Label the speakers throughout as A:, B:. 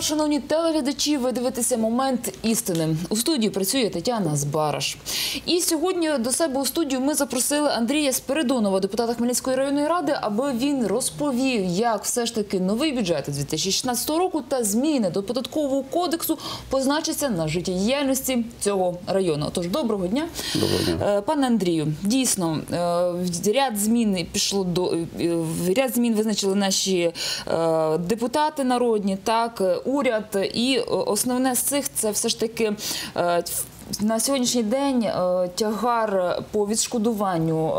A: вас, шановні телеглядачі, ви дивитеся момент істини. У студії працює Тетяна Збараш. І сьогодні до себе у студію ми запросили Андрія Спиридонова, депутата Хмельницької районної ради, аби він розповів, як все ж таки новий бюджет 2016 року та зміни до податкового кодексу позначаться на життєдіяльності цього району. Тож доброго дня,
B: Доброго дня.
A: Е, пане Андрію. Дійсно, е, ряд змін пішло до е, ряд змін визначили наші депутати народні, так уряд, і е, основне з цих це все ж таки. е, на сьогоднішній день е, тягар по відшкодуванню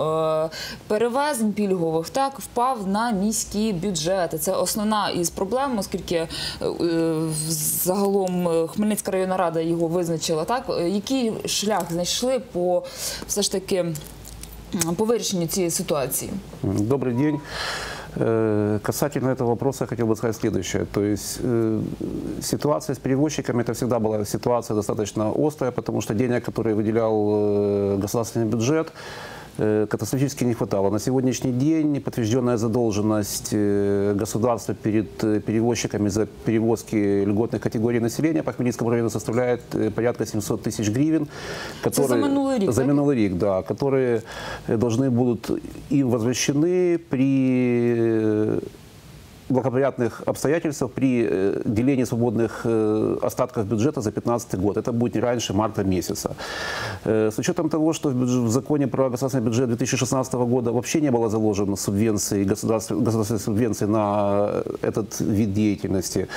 A: перевезень пільгових так впав на міські бюджети. Це основна із проблем, оскільки загалом Хмельницька районна рада його визначила. Так який шлях знайшли по все ж таки по вирішенню цієї ситуації?
B: Добрый день. Э, Касательно этого вопроса я хотел бы сказать следующее. То есть э, ситуация с перевозчиками, это всегда была ситуация достаточно острая, потому что денег, которые выделял э, государственный бюджет, катастрофически не хватало. На сегодняшний день подтвержденная задолженность э, государства перед э, перевозчиками за перевозки льготных категорий населения по Хмельницкому району составляет э, порядка 700 тысяч гривен.
A: за минулый рік,
B: За минулый рік, да, которые э, должны будут им возвращены при э, благоприятных обстоятельствах при э, делении свободных э, остатков бюджета за 2015 год. Это будет не раньше марта месяца. Э, С учетом того, что в, законе про государственный бюджет 2016 года вообще не было заложено субвенций, государств- государственных субвенций на этот вид деятельности,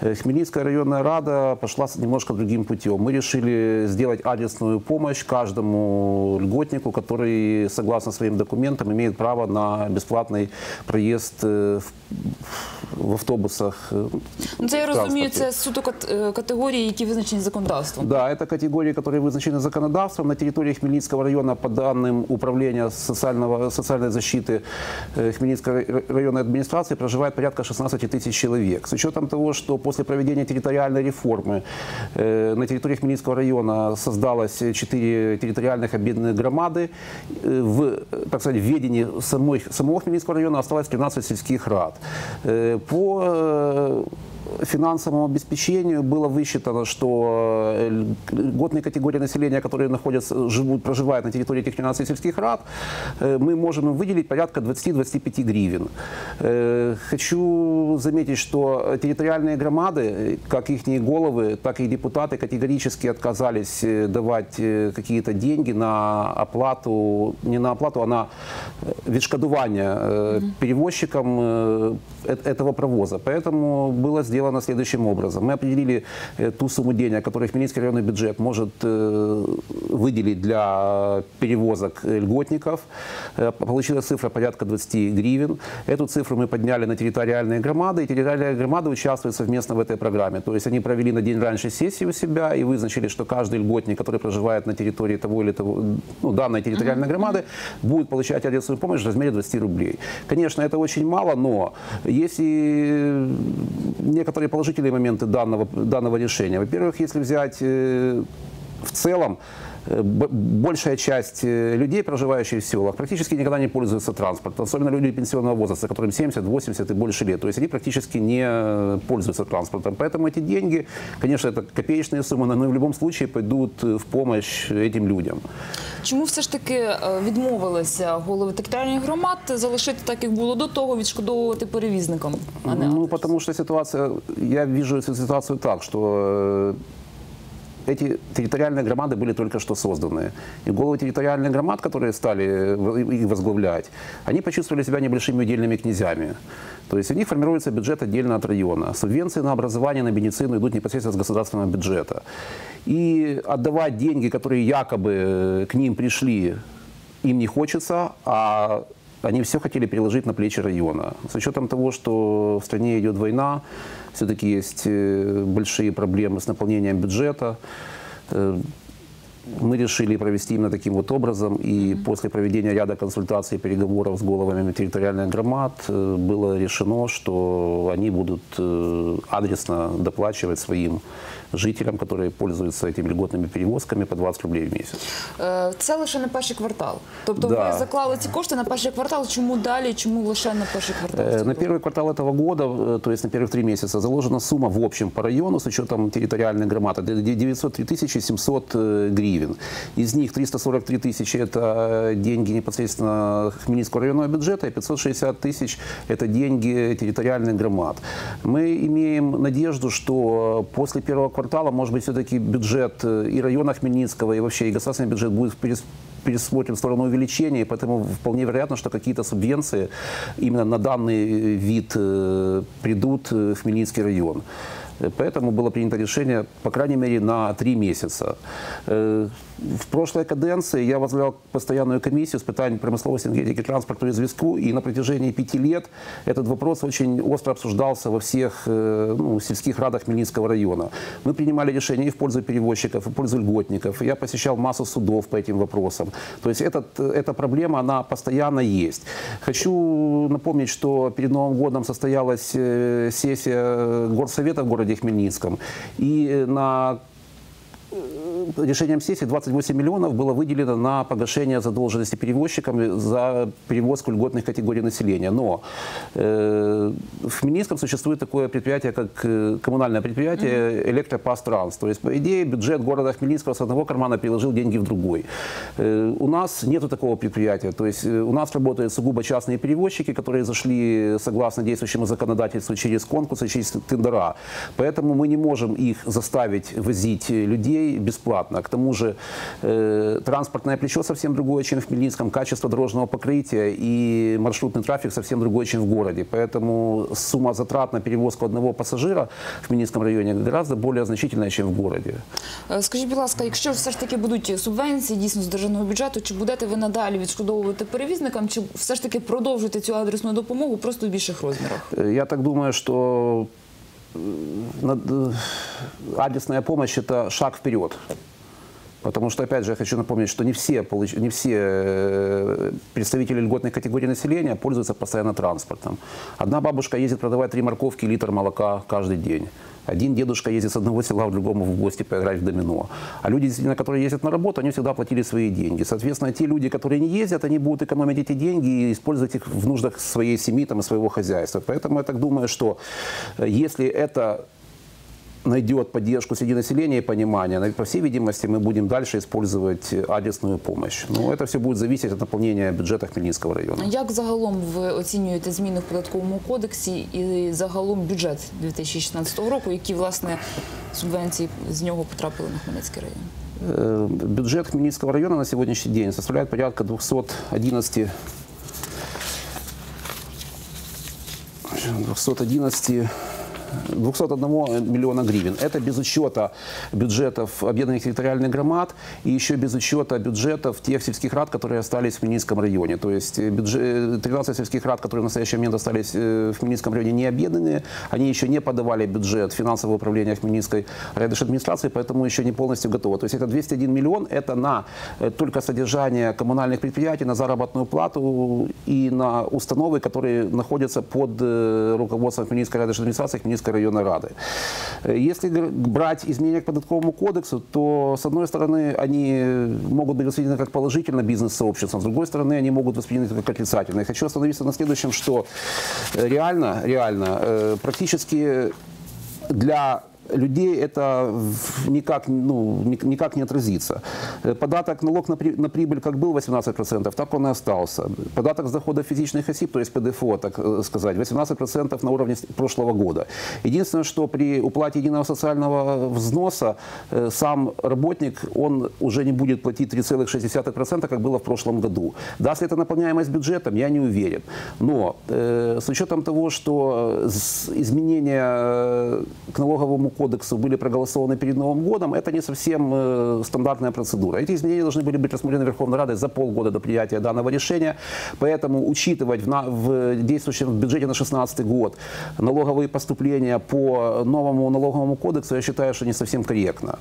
B: Хмельницкая районная рада пошла немножко другим путем. Мы решили сделать адресную помощь каждому льготнику, который, согласно своим документам, имеет право на бесплатный проезд в, в автобусах. э,
A: Ну це я
B: в
A: розумію,
B: транспорте.
A: це суто кат- е, категорії, які визначені законодавством.
B: Да, это категории, которые вызначены законодавством. На территории Хмельницкого района, по данным Управления социального, социальной защиты э, Хмельницкой ра- районной администрации, проживает порядка 16 тысяч человек. С учетом того, что после проведения территориальной реформы э, на территории Хмельницкого района создалось 4 территориальных объединенных громады, э, в, э, так сказать, в ведении самой, самого Хмельницкого района осталось 13 сельских рад. Э, По э, финансовому обеспечению было высчитано, что э, льготные категории населения, которые находятся, живут, проживают на территории этих 13 сельских рад, э, мы можем им выделить порядка 20-25 гривен. Э, Хочу заметить, что территориальные громады, как их головы, так и депутаты категорически отказались давать какие-то деньги на оплату, не на оплату, а на відшкодування перевозчикам этого провоза. Поэтому было сделано следующим образом. Мы определили э, ту сумму денег, которую Хмельницкий районный бюджет может э, выделить для перевозок льготников. Э, Получилась цифра порядка 20 гривен. Эту цифру мы подняли на территориальные громады, и территориальные громады участвуют совместно в этой программе. То есть они провели на день раньше сессию у себя и вызначили, что каждый льготник, который проживает на территории того или того, ну, данной территориальной громады, будет получать адресную помощь в размере 20 рублей. Конечно, это очень мало, но есть и некоторые положительные моменты данного, данного решения. Во-первых, если взять э, в целом, большая часть э, людей, проживающих в селах, практически никогда не пользуются транспортом. Особенно люди пенсионного возраста, которым 70, 80 и больше лет. То есть они практически не э, пользуются транспортом. Поэтому эти деньги, конечно, это копеечные суммы, но в любом случае пойдут э, в помощь этим людям.
A: Чому все ж таки е, відмовилися голови територіальних громад залишити так, як було до того, відшкодовувати перевізникам? А не
B: Ну,
A: адрес?
B: потому что ситуация, я вижу эту ситуацию так, что э, эти территориальные громады были только что созданы. И головы территориальных громад, которые стали их возглавлять, они почувствовали себя небольшими удельными князьями. То есть у них формируется бюджет отдельно от района. Субвенции на образование, на медицину идут непосредственно с государственного бюджета. И отдавать деньги, которые якобы к ним пришли, им не хочется, а они все хотели переложить на плечи района. С учетом того, что в стране идет война, все-таки есть э, большие проблемы с наполнением бюджета. Э, Мы решили провести именно таким вот образом. И после проведения ряда консультаций и переговоров с головами территориальных громад э, было решено, что они будут адресно доплачивать своим жителям, которые пользуются этими льготными перевозками по 20 рублей в месяц.
A: Е, Це лише на перший квартал. Тобто
B: Да.
A: ви заклали ці кошти на перший квартал. Чому далі? Чому лише на перший квартал?
B: Э, На первый квартал этого года, э, то есть на первых три месяца, заложена сумма в общем по району с учетом территориальной громады это 903 тысячи 700 э, гривен. Из них 343 тысячи – это э, деньги непосредственно Хмельницкого районного бюджета, и 560 тысяч – это деньги территориальных громад. Мы имеем надежду, что после первого квартала, может быть, все-таки бюджет э, и района Хмельницкого, и вообще и государственный бюджет будет перес- пересмотрен в сторону увеличения, и поэтому вполне вероятно, что какие-то субвенции именно на данный вид э, придут э, в Хмельницкий район. Э, Поэтому было принято решение, по крайней мере, на три месяца. Э, В прошлой каденции я возглавлял постоянную комиссию с питанием промысловости, энергетики, транспорта и зв'язку, и на протяжении пяти лет этот вопрос очень остро обсуждался во всех э, ну, сельских радах Хмельницкого района. Мы принимали решения и в пользу перевозчиков, и в пользу льготников. Я посещал массу судов по этим вопросам. То есть этот, эта проблема, она постоянно есть. Хочу напомнить, что перед Новым годом состоялась э, сессия горсовета в городе Хмельницком. И э, на э, решением сессии 28 миллионов было выделено на погашение задолженности перевозчикам за перевозку льготных категорий населения. Но э, в Хмельницком существует такое предприятие, как э, коммунальное предприятие «Электропастранс». То есть, по идее, бюджет города Хмельницкого с одного кармана переложил деньги в другой. Э, у нас нет такого предприятия. То есть, э, у нас работают сугубо частные перевозчики, которые зашли согласно действующему законодательству через конкурсы, через тендера. Поэтому мы не можем их заставить возить людей бесплатно. К тому же э, транспортное плечо совсем другое, чем в Хмельницком, качество дорожного покрытия и маршрутный трафик совсем другой, чем в городе. Поэтому сумма затрат на перевозку одного пассажира в Хмельницком районе гораздо более значительная, чем в городе.
A: Е, Скажіть, будь ласка, якщо все ж таки будуть субвенції дійсно з державного бюджету, чи будете ви надалі відшкодовувати перевізникам, чи все ж таки продовжуєте цю адресну допомогу просто в більших розмірах?
B: Э, Я так думаю, что э, над- э, адресная помощь – это шаг вперед. Потому что, опять же, я хочу напомнить, что не все, получ- не все э, представители льготной категории населения пользуются постоянно транспортом. Одна бабушка ездит продавать три морковки и литр молока каждый день. Один дедушка ездит с одного села в другому в гости поиграть в домино. А люди, действительно, которые ездят на работу, они всегда платили свои деньги. Соответственно, те люди, которые не ездят, они будут экономить эти деньги и использовать их в нуждах своей семьи там, и своего хозяйства. Поэтому я так думаю, что э, если это найдет поддержку среди населения и понимание, на- по всей видимости, мы будем дальше использовать э, адресную помощь. Но это все будет зависеть от наполнения бюджета Хмельницкого района.
A: Як загалом ви оцінюєте зміни в податковому кодексі і загалом бюджет 2016 року, які власне субвенції з нього потрапили на Хмельницький район?
B: Э, Бюджет Хмельницкого района на сегодняшний день составляет порядка 211 211 201 миллиона гривен. Это без учета бюджетов объединенных территориальных громад и еще без учета бюджетов тех сельских рад, которые остались в Хмельницком районе. То есть э, бюджет, 13 сельских рад, которые в настоящий момент остались э, в Хмельницком районе не объединенные, они еще не подавали бюджет финансового управления Хмельницкой райадминистрации, поэтому еще не полностью готово. То есть это 201 миллион, это на э, только содержание коммунальных предприятий, на заработную плату и на установы, которые находятся под э, руководством Хмельницкой райадминистрации, Хмельницкой районной рады. Э, Если брать изменения к податковому кодексу, то, с одной стороны, они могут быть восприняты как положительно бизнес-сообществом, с другой стороны, они могут восприняты как отрицательно. Я хочу остановиться на следующем, что э, реально, реально, э, практически для людей это никак, ну, ни- никак не отразится. Э, Податок, налог на, при- на прибыль как был 18%, так он и остался. Податок с дохода физических осіб, то есть ПДФО, так э, сказать, 18% на уровне прошлого года. Единственное, что при уплате единого социального взноса э, сам работник, он уже не будет платить 3,6%, как было в прошлом году. Даст ли это наполняемость бюджетом, я не уверен. Но э, с учетом того, что изменения к налоговому кодексу были проголосованы перед Новым годом, это не совсем э, стандартная процедура. Эти изменения должны были быть рассмотрены Верховной Радой за полгода до принятия данного решения, поэтому учитывать в, на, в действующем бюджете на 2016 год налоговые поступления по новому налоговому кодексу, я считаю, что не совсем корректно.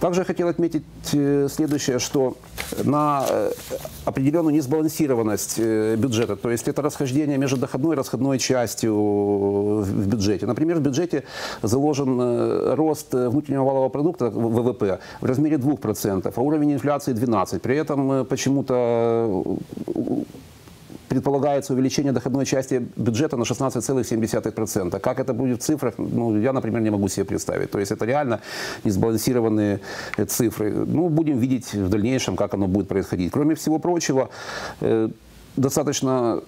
B: Также я хотел отметить э, следующее, что на э, определенную несбалансированность бюджета, то есть это расхождение между доходной и расходной частью в бюджете. Например, в бюджете заложен рост внутреннего валового продукта ВВП в размере 2%, а уровень инфляции 12%. При этом почему-то предполагается увеличение доходной части бюджета на 16,7%. Как это будет в цифрах, ну, я, например, не могу себе представить. То есть это реально несбалансированные цифры. Ну, будем видеть в дальнейшем, как оно будет происходить. Кроме всего прочего, э, достаточно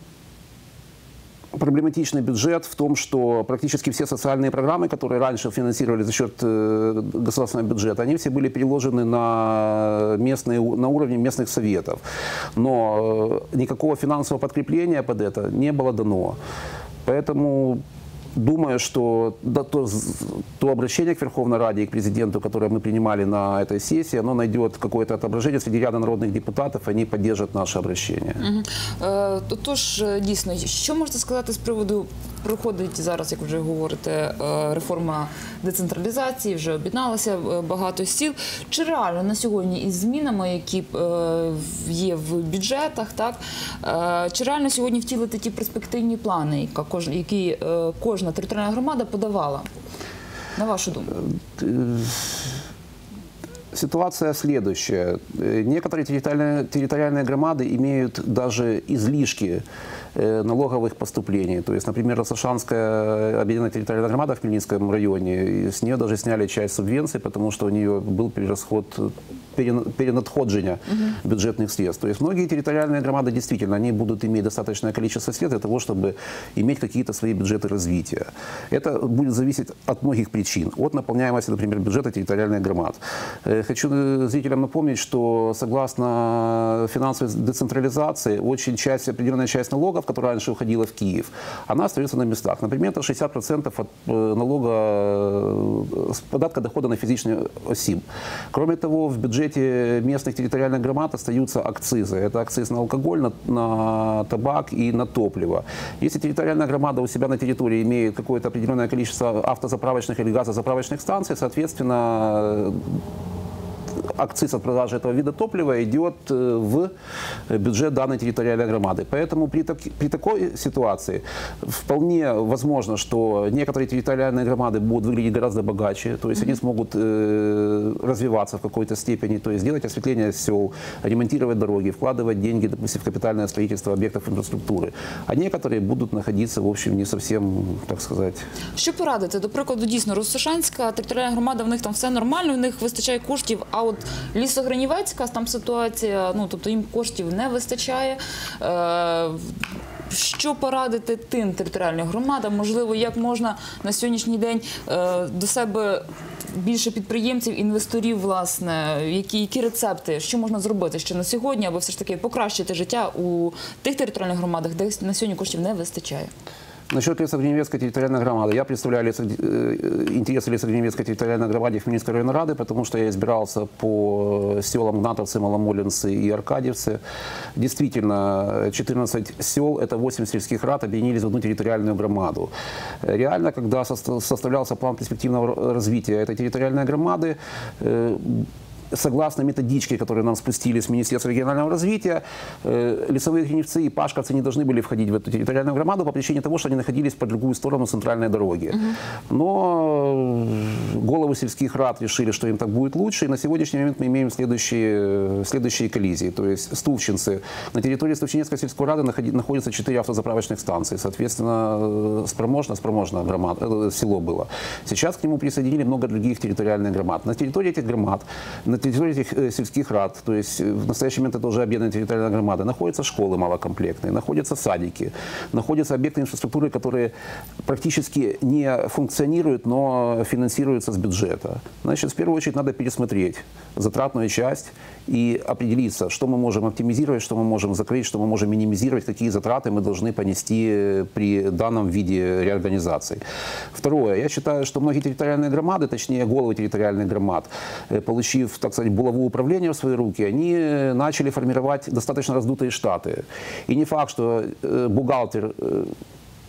B: проблематичный бюджет в том, что практически все социальные программы, которые раньше финансировали за счет э, государственного бюджета, они все были переложены на, местные, на уровне местных советов. Но э, никакого финансового подкрепления под это не было дано. Поэтому думаю, что да, то, то обращение к Верховной Раде и к президенту, которое мы принимали на этой сессии, оно найдет какое-то отображение среди ряда народных депутатов, они поддержат наше обращение.
A: Угу. Е, Тож, дійсно, що можете сказати з приводу проходить зараз, як вже говорите, е, реформа децентралізації, вже об'єдналося е, багато сіл. Чи реально на сьогодні із змінами, які е, є в бюджетах, так чи реально сьогодні втілити ті перспективні плани, які кожна територіальна громада подавала? На вашу думку?
B: Ситуация следующая. Некоторые территориальные, территориальные громады имеют даже излишки налоговых поступлений. То есть, например, Росошанская объединенная территориальная громада в Хмельницком районе, с нее даже сняли часть субвенций, потому что у нее был перерасход перенадходження угу. бюджетных средств. То есть многие территориальные громады действительно они будут иметь достаточное количество средств для того, чтобы иметь какие-то свои бюджеты развития. Это будет зависеть от многих причин. От наполняемости, например, бюджета территориальных громад. Э, хочу э, зрителям напомнить, что согласно финансовой децентрализации, очень часть, определенная часть налогов, которая раньше уходила в Киев, она остается на местах. Например, это 60% от э, налога с податка дохода на физических осіб. Кроме того, в бюджете местных территориальных громад остаются акцизы. Это акциз на алкоголь, на, на табак и на топливо. Если территориальная громада у себя на территории имеет какое-то определенное количество автозаправочных или газозаправочных станций, соответственно, акциз от продажи этого вида топлива идет э, в бюджет данной территориальной громады. Поэтому при, так, при такой ситуации вполне возможно, что некоторые территориальные громады будут выглядеть гораздо богаче, то есть mm-hmm. они смогут э, развиваться в какой-то степени, то есть делать осветление сел, ремонтировать дороги, вкладывать деньги, допустим, в капитальное строительство объектов инфраструктуры. А некоторые будут находиться, в общем, не совсем, так сказать.
A: Що порадити? До прикладу, дійсно, Ростошанська територіальна громада, в них там все нормально, в них вистачає коштів, а от Лісогранівецька там ситуація, ну тобто їм коштів не вистачає. Е, що порадити тим територіальним громадам? Можливо, як можна на сьогоднішній день е, до себе більше підприємців, інвесторів, власне, які які рецепти, що можна зробити ще на сьогодні, аби все ж таки покращити життя у тих територіальних громадах, де на сьогодні коштів не вистачає?
B: Насчет Лесогриневецкой территориальной громады. Я представляю лесо, э, интересы Лесогриневецкой территориальной громады Хмельницкой районной рады, потому что я избирался по селам Гнатовцы, Маломолинцы и Аркадьевцы. Действительно, 14 сел, это 8 сельских рад, объединились в одну территориальную громаду. Реально, когда составлялся план перспективного развития этой территориальной громады, э, согласно методичке, которую нам спустили с Министерства регионального развития, э, лесовые гриневцы и пашковцы не должны были входить в эту территориальную громаду по причине того, что они находились по другую сторону центральной дороги. Угу. Но головы сельских рад решили, что им так будет лучше, и на сегодняшний момент мы имеем следующие, следующие коллизии. То есть Стувчинцы. На территории Стувчинецкой сельской рады находятся четыре автозаправочных станции. Соответственно, э, спроможно, спроможно громад, э, село было. Сейчас к нему присоединили много других территориальных громад. На территории этих громад, на территории этих э, сельских рад, то есть э, в настоящий момент это уже объединенная территориальная громада, находятся школы малокомплектные, находятся садики, находятся объекты инфраструктуры, которые практически не функционируют, но финансируются с бюджета. Значит, в первую очередь надо пересмотреть затратную часть и определиться, что мы можем оптимизировать, что мы можем закрыть, что мы можем минимизировать, какие затраты мы должны понести э, при данном виде реорганизации. Второе. Я считаю, что многие территориальные громады, точнее головы территориальных громад, получив так сказать, булаву управления в свои руки, они начали формировать достаточно раздутые штаты. И не факт, что э, бухгалтер э,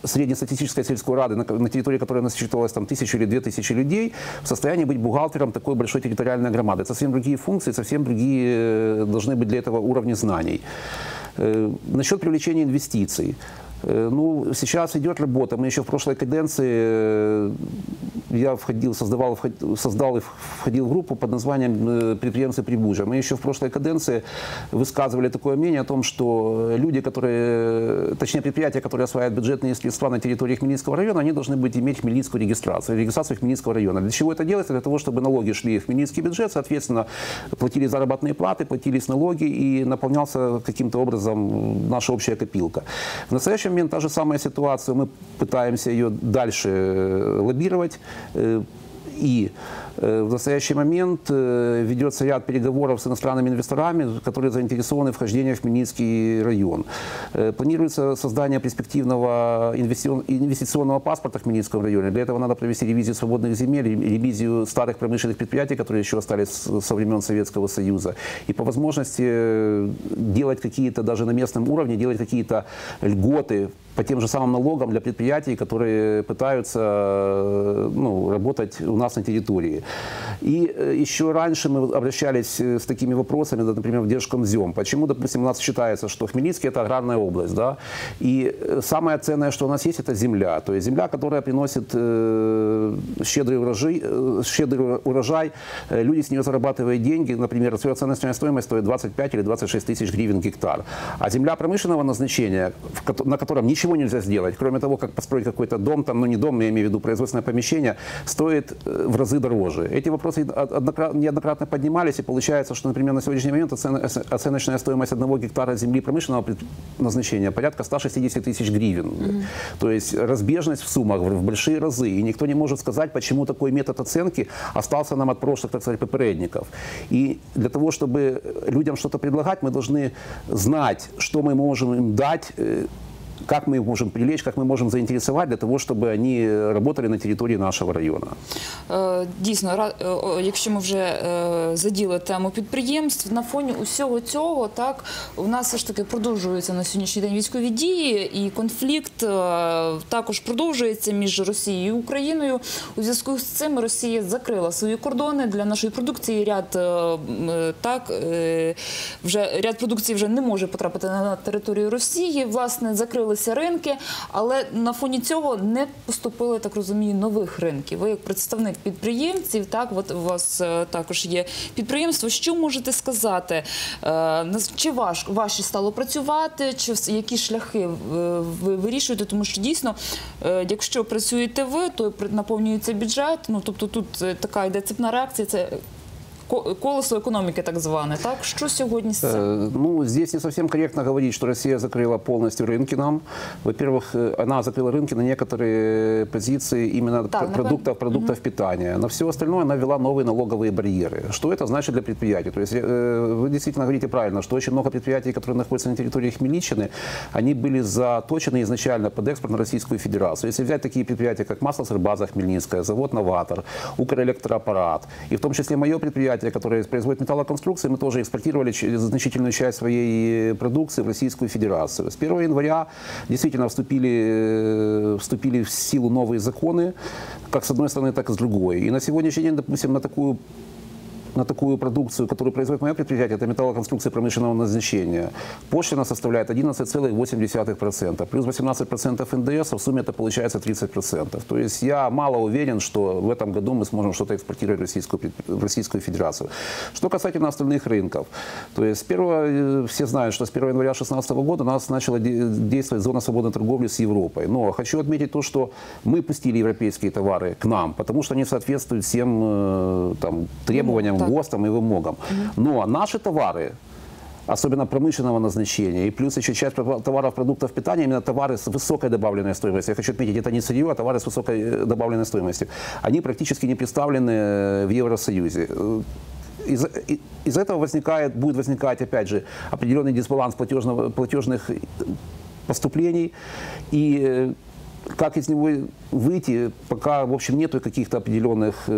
B: среднестатистической сельской рады, на, территории которой насчитывалось там тысячу или две тысячи людей, в состоянии быть бухгалтером такой большой территориальной громады. Это совсем другие функции, совсем другие э, должны быть для этого уровни знаний. Э, насчет привлечения инвестиций. Э, ну, сейчас идет работа. Мы еще в прошлой каденции, э, я входил, создавал, создал и входил в группу под названием э, «Предприемцы Прибужа». Мы еще в прошлой каденции высказывали такое мнение о том, что люди, которые, точнее предприятия, которые осваивают бюджетные средства на территории Хмельницкого района, они должны быть иметь хмельницкую регистрацию, регистрацию Хмельницкого района. Для чего это делается? Для того, чтобы налоги шли в Хмельницкий бюджет, соответственно, платили заработные платы, платились налоги и наполнялся каким-то образом наша общая копилка. В настоящий момент та же самая ситуация, мы пытаемся ее дальше э, лоббировать. Э, и э, в настоящий момент э, ведется ряд переговоров с иностранными инвесторами, которые заинтересованы в вхождении в Хмельницкий район. Э, планируется создание перспективного инвестиционного паспорта в Хмельницком районе. Для этого надо провести ревизию свободных земель, ревизию старых промышленных предприятий, которые еще остались со времен Советского Союза. И по возможности делать какие-то, даже на местном уровне, делать какие-то льготы по тем же самым налогам для предприятий, которые пытаются ну, работать у нас на территории. И э, еще раньше мы обращались э, с такими вопросами, например, в Держкомзем. Почему, допустим, у нас считается, что Хмельницкий – это аграрная область, да? И э, самое ценное, что у нас есть, это земля. То есть земля, которая приносит щедрый, урожай, щедрый урожай, люди с нее зарабатывают деньги. Например, оценочная стоимость стоит 25 или 26 тысяч гривен гектар. А земля промышленного назначения, на котором ничего нельзя сделать, кроме того, как построить какой-то дом, там, ну не дом, я имею в виду производственное помещение, стоит в разы дороже. Эти вопросы неоднократно поднимались, и получается, что, например, на сегодняшний момент оценочная стоимость одного гектара земли промышленного назначения порядка 160 тысяч гривен. Mm-hmm. То есть разбежность в суммах в большие разы. И никто не может сказать, почему такой метод оценки остался нам от прошлых, так сказать, попередников. И для того, чтобы людям что-то предлагать, мы должны знать, что мы можем им дать, э, как мы их можем привлечь, как мы можем заинтересовать для того, чтобы они работали на території нашого району.
A: Е, дійсно, якщо ми вже е, заділи тему підприємств, на фоні усього цього так у нас все ж таки продовжуються на сьогоднішній день військові дії, і конфлікт е, також продовжується між Росією і Україною. У зв'язку з цим Росія закрила свої кордони для нашої продукції. Ряд так вже ряд продукції вже не може потрапити на територію Росії. Власне, закрили відкрилися ринки, але на фоні цього не поступили, так розумію, нових ринків. Ви як представник підприємців, так от у вас е, також є підприємство. Що можете сказати? Е, чи важ, важче стало працювати, чи які шляхи е, ви вирішуєте? Тому що дійсно, якщо працюєте ви, то наповнюється бюджет. Ну тобто тут така йде цепна реакція. Це колесо экономики так зване, так? Что сегодня с
B: э, Ну, здесь не совсем корректно говорить, что Россия закрыла полностью рынки нам. Во-первых, э, она закрыла рынки на некоторые позиции именно так, продуктов, продуктов угу. питания. На все остальное она ввела новые налоговые барьеры. Что это значит для предприятий? То есть э, вы действительно говорите правильно, что очень много предприятий, которые находятся на территории Хмельниччины, они были заточены изначально под экспорт на Российскую Федерацию. Если взять такие предприятия, как масло Хмельницкая, завод «Новатор», Укрэлектроаппарат, и в том числе мое предприятие, предприятия, которые производят металлоконструкции, мы тоже экспортировали значительную часть своей продукции в Российскую Федерацию. С 1 января действительно вступили, э, вступили в силу новые законы, как с одной стороны, так и с другой. И на сегодняшний день, допустим, на такую на такую продукцию, которую производит мое предприятие, это металлоконструкции промышленного назначения, пошлина составляет 11,8%, плюс 18% НДС, а в сумме это получается 30%. То есть я мало уверен, что в этом году мы сможем что-то экспортировать в Российскую, в Российскую Федерацию. Что касательно остальных рынков, то есть первого, э, все знают, что с 1 января 2016 года у нас начала действовать зона свободной торговли с Европой. Но хочу отметить то, что мы пустили европейские товары к нам, потому что они соответствуют всем э, там, требованиям ну, ГОСТам и вымогам. Но наши товары, особенно промышленного назначения, и плюс еще часть товаров, продуктов питания, именно товары с высокой добавленной стоимостью. Я хочу отметить, это не сырье, а товары с высокой э, добавленной стоимостью. Они практически не представлены э, в Евросоюзе. Э, из, из этого возникает, будет возникать, опять же, определенный дисбаланс платежного, платежных поступлений. И как из него выйти, пока, в общем, нету каких-то определенных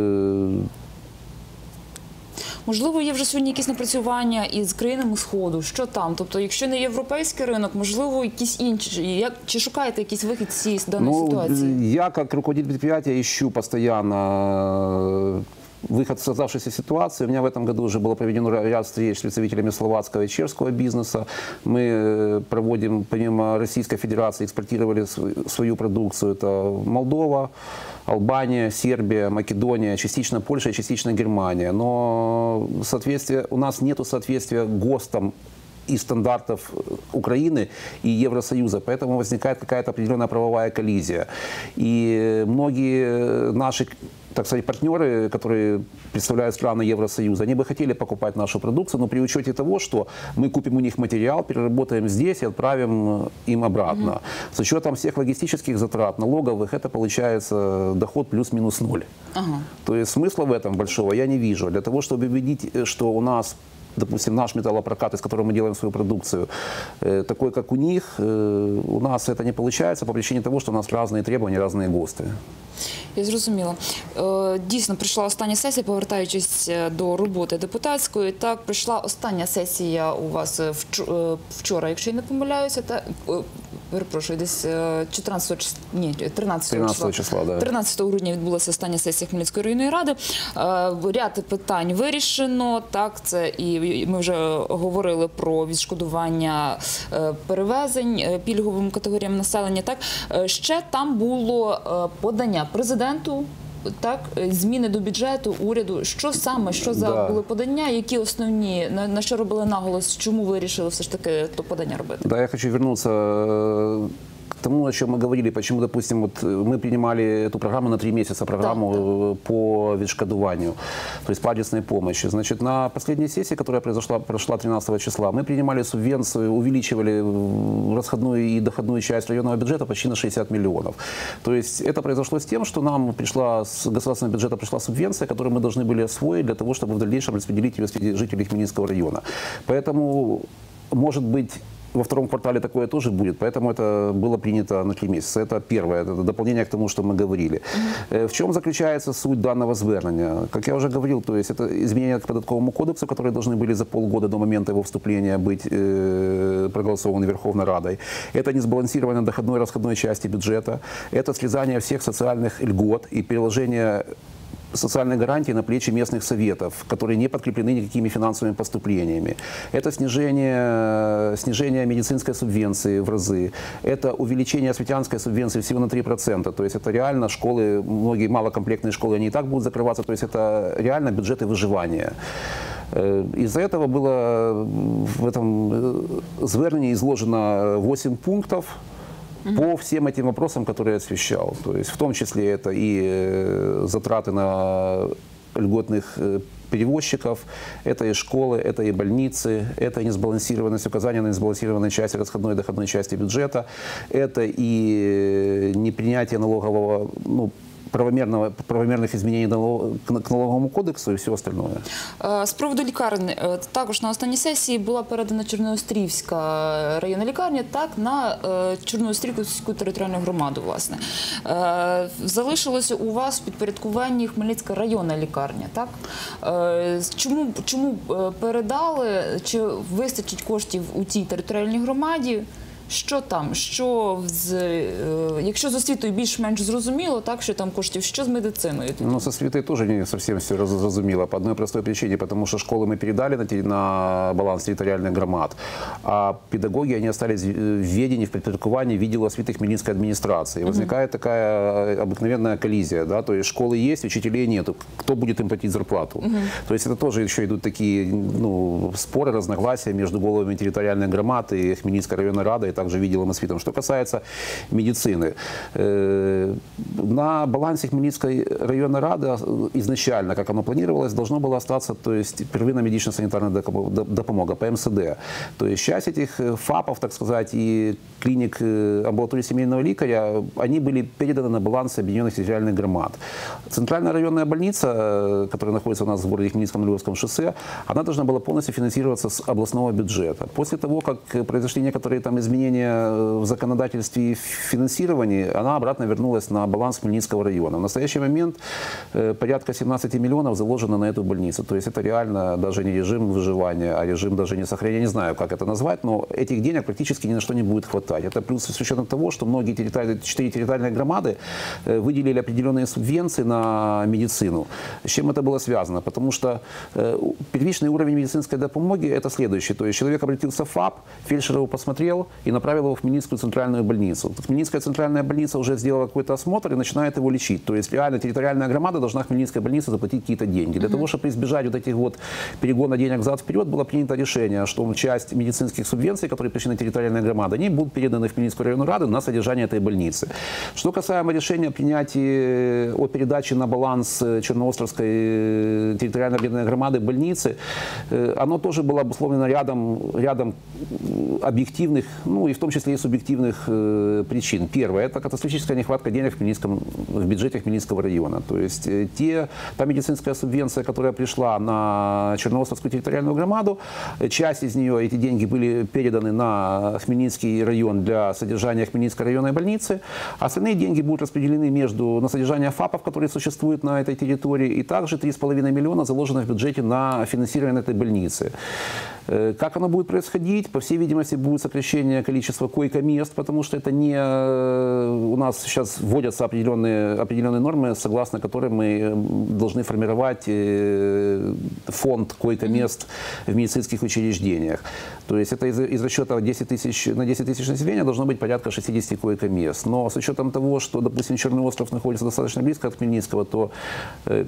A: Можливо, є вже сьогодні якісь напрацювання із країнами Сходу. Що там? Тобто, якщо не європейський ринок, можливо, якісь інші. Як чи шукаєте якийсь вихід з цієї даної
B: Ну,
A: ситуації?
B: я як руководитель підприємства, іщу постоянно э, выход из создавшейся ситуации. У меня в этом году уже было проведено ряд встреч с представителями словацкого и чешского бизнеса. Мы э, проводим, помимо Российской Федерации, экспортировали св- свою продукцию. Это Молдова, Албания, Сербия, Македония, частично Польша и частично Германия. Но соответствие, у нас нет соответствия ГОСТам и стандартов Украины и Евросоюза. Поэтому возникает какая-то определенная правовая коллизия. И многие наши так сказать, партнеры, которые представляют страны Евросоюза, они бы хотели покупать нашу продукцию, но при учете того, что мы купим у них материал, переработаем здесь и отправим им обратно. С учетом всех логистических затрат, налоговых, это получается доход плюс-минус ноль.
A: Ага.
B: То есть смысла в этом большого я не вижу. Для того, чтобы убедить, э, что у нас допустим, наш металлопрокат, из которого мы делаем свою продукцию, э, такой, как у них, э, у нас это не получается по причине того, что у нас разные требования, разные ГОСТы.
A: Я зрозуміла. Е, Дійсно, прийшла остання сесія, повертаючись е, до роботи депутатської. Так, прийшла остання сесія у вас е, вч- вчора, якщо я не помиляюся, та перепрошую, десь е, 14 числа, ні, 13
B: 13 числа, да.
A: 13 грудня відбулася остання сесія Хмельницької районної ради. Ряд питань вирішено. Так, це і ми вже говорили про відшкодування перевезень пільговим категоріям населення. Так ще там було подання президенту. Так, е, зміни до бюджету уряду. Що саме, що за
B: Да.
A: були подання? Які основні на, на що робили наголос? Чому ви вирішили все ж таки то подання робити?
B: Да, я хочу вернуться э, к тому, о чем мы говорили, почему, допустим, вот э, мы принимали эту программу на три месяца, программу
A: Да,
B: э, по відшкодуванию, то есть по адресной помощи. Значит, на последней сессии, которая произошла, прошла 13 числа, мы принимали субвенцию, увеличивали э, расходную и доходную часть районного бюджета почти на 60 миллионов. То есть это произошло с тем, что нам пришла с государственного бюджета пришла субвенция, которую мы должны были освоить для того, чтобы в дальнейшем распределить ее среди жителей Хмельницкого района. Поэтому, может быть, во втором квартале такое тоже будет, поэтому это было принято на три месяца. Это первое, это дополнение к тому, что мы говорили. Э, В чем заключается суть данного звернення? Как я уже говорил, то есть это изменения к податковому кодексу, которые должны были за полгода до момента его вступления быть э, проголосованы Верховной Радой. Это несбалансированная доходной и расходной части бюджета. Это срезание всех социальных льгот и переложение социальной гарантии на плечи местных советов, которые не подкреплены никакими финансовыми поступлениями. Это снижение, снижение медицинской субвенции в разы. Это увеличение осветянской субвенции всего на 3%. То есть это реально школы, многие малокомплектные школы, они и так будут закрываться. То есть это реально бюджеты выживания. Э, Из-за этого было в этом э, звернении изложено 8 пунктов, по всем этим вопросам, которые я освещал. То есть в том числе это и э, затраты на льготных э, перевозчиков, это и школы, это и больницы, это и несбалансированность, указание на несбалансированной части расходной и доходной части бюджета, это и непринятие налогового, ну, правомерного, правомерных изменений к налоговому кодексу и все остальное.
A: Е, З приводу лікарні, е, також на останній сесії була передана Чорноострівська районна лікарня, так на е, Чорноострівську територіальну громаду. Власне Е, залишилося у вас в підпорядкуванні Хмельницька районна лікарня. Так Е, чому чому е, передали? Чи вистачить коштів у тій територіальній громаді? Що там? Що з е, якщо з освітою більш-менш зрозуміло, так що там коштів, що з медициною?
B: Ну, со Святой тоже не совсем все разумело. По одной простой причине, потому что школы мы передали на, те- на баланс территориальных громад, а педагоги, они остались в в ведении, в предпритковании видела освиты Хмельницкой администрации. Возникает такая э, обыкновенная коллизия, да, то есть школы есть, учителей нету. Кто будет им платить зарплату? То есть это тоже еще идут такие ну, споры, разногласия между головами территориальных громад и Хмельницкой районной рады, и также виделом освитом. Что касается медицины, э, на балансе Хмельницкой районной рады э, изначально, как оно планировалось, должно было остаться, то есть первинная медично-санитарная допомога, ПМСД. То есть часть этих э, ФАПов, так сказать, и клиник э, амбулатории семейного лекаря, они были переданы на баланс объединенных территориальных громад. Центральная районная больница, которая находится у нас в городе Хмельницком Львовском шоссе, она должна была полностью финансироваться с областного бюджета. После того, как произошли некоторые там изменения изменения э, в законодательстве и финансировании, она обратно вернулась на баланс Хмельницкого района. В настоящий момент э, порядка 17 миллионов заложено на эту больницу. То есть это реально даже не режим выживания, а режим даже не сохранения. Не знаю, как это назвать, но этих денег практически ни на что не будет хватать. Это плюс с учетом того, что многие территориальные, четыре территориальные громады э, выделили определенные субвенции на медицину. С чем это было связано? Потому что первичный уровень медицинской допомоги – это следующий. То есть человек обратился в ФАП, фельдшер его посмотрел и направил его в Хмельницкую центральную больницу. Хмельницкая центральная больница уже сделала какой-то осмотр и начинает его лечить. То есть реально территориальная громада должна Хмельницкой больнице заплатить какие-то деньги. Для того, чтобы избежать вот этих вот перегона денег взад-вперед, было принято решение, что часть медицинских субвенций, которые пришли на территориальные громады, они будут переданы в Хмельницкую районную раду на содержание этой больницы. Что касаемо решения о принятии о передаче на баланс э, Черноостровской э, территориальной объединенной громады больницы, э, оно тоже было обусловлено рядом, рядом объективных, ну и в том числе и субъективных э, причин. Первое – это катастрофическая нехватка денег в, Хмельницком, в бюджете Хмельницкого района. То есть э, те, та медицинская субвенция, которая пришла на Черноостровскую территориальную громаду, э, часть из нее, эти деньги были переданы на Хмельницкий район для содержания Хмельницкой районной больницы. Остальные деньги будут распределены между на содержание ФАПов, которые существуют на этой территории, и также 3,5 миллиона заложено в бюджете на финансирование этой больницы. Э, Как оно будет происходить? По всей видимости, будет сокращение количества койко-мест, потому что это не... э, У нас сейчас вводятся определенные, определенные нормы, согласно которым мы м, должны формировать э, фонд койко-мест в медицинских учреждениях. То есть это из, из расчета 10 тысяч, на 10 тысяч населения должно быть порядка 60 койко-мест. Но с учетом того, что, допустим, Черный остров находится достаточно близко от Хмельницкого, то э,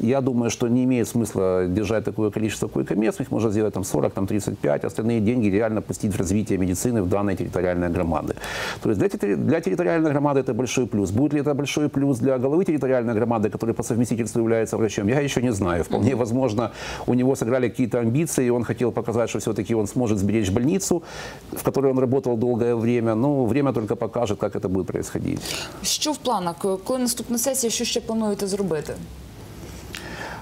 B: я думаю, что не имеет смысла держать такое количество койко-мест. Их можно сделать там 40, там 35. Остальные деньги реально пустить в развитие медицины в данной территориальной громады. То есть для, для территориальной громады это большой плюс. Будет ли это большой плюс для головы территориальной громады, который по совместительству является врачом, я еще не знаю. Вполне возможно, у него сыграли какие-то амбиции, и он хотел показать, что все-таки он сможет сберечь больницу, в которой он работал долгое время. Но время только покажет, как это будет происходить.
A: Що в планах? Коли наступна сесія, що ще плануєте зробити?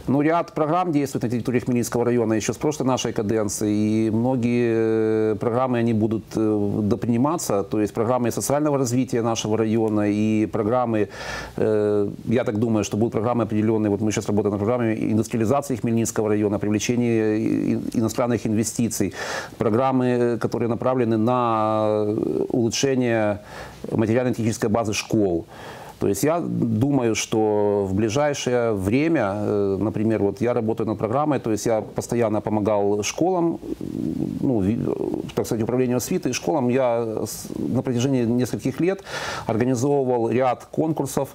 B: Ну, ряд программ действует на территории Хмельницкого района еще с прошлой нашей каденции, и многие э, программы, они будут э, доприниматься, то есть программы социального развития нашего района и программы, э, я так думаю, что будут программы определенные, вот мы сейчас работаем над программой индустриализации Хмельницкого района, привлечения иностранных инвестиций, программы, которые направлены на улучшение материально-технической базы школ. То есть я думаю, что в ближайшее время, э, например, вот я работаю над программой, то есть я постоянно помогал школам, ну, ви- так сказать, управлению освиты и школам. Я на протяжении нескольких лет организовывал ряд конкурсов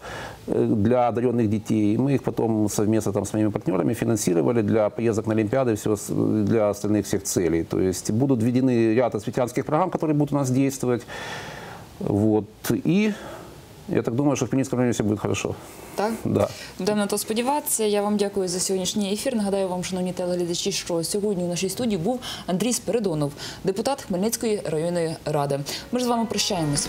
B: э, для одаренных детей. Мы их потом совместно там, с моими партнерами финансировали для поездок на Олимпиады, все, для остальных всех целей. То есть будут введены ряд осветянских программ, которые будут у нас действовать. Вот. И я так думаю, що в Хмельницком районі все буде хорошо.
A: Так?
B: Да.
A: Будемо на то сподіватися. Я вам дякую за сьогоднішній ефір. Нагадаю вам, шановні телеглядачі, що сьогодні у нашій студії був Андрій Спиридонов, депутат Хмельницької районної ради. Ми ж з вами прощаємось.